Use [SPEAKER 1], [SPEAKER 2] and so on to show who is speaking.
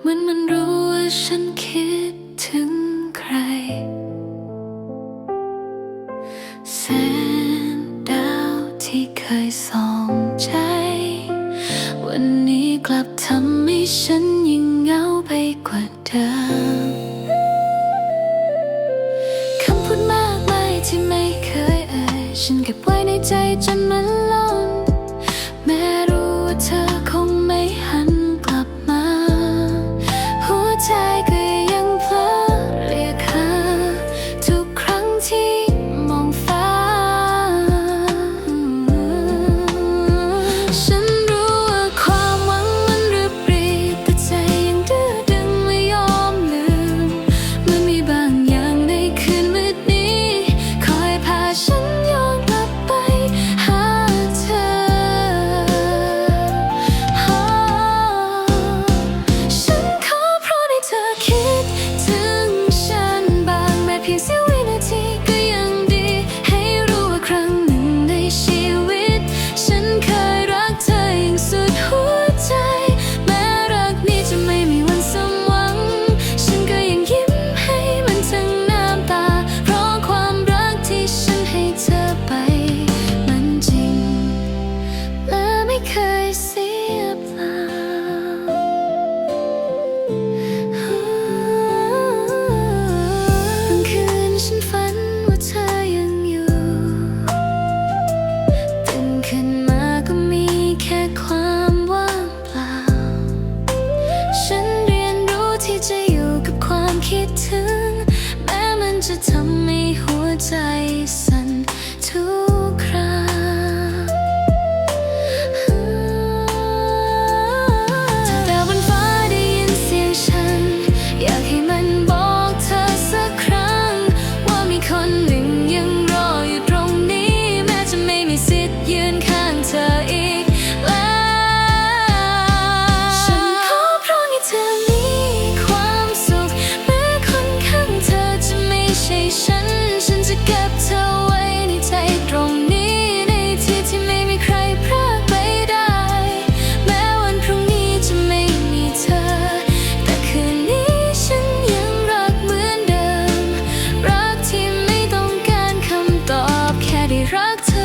[SPEAKER 1] เหมือนมันรู้ว่าฉันคิดถึงใคร แสงดาวที่เคยสองใจ วันนี้กลับทำให้ฉันยิ่งเหงาไปกว่าเดิมคำพูดมากมายที่ไม่เคยเอ่ยฉันเก็บไว้ในใจจนมัน practice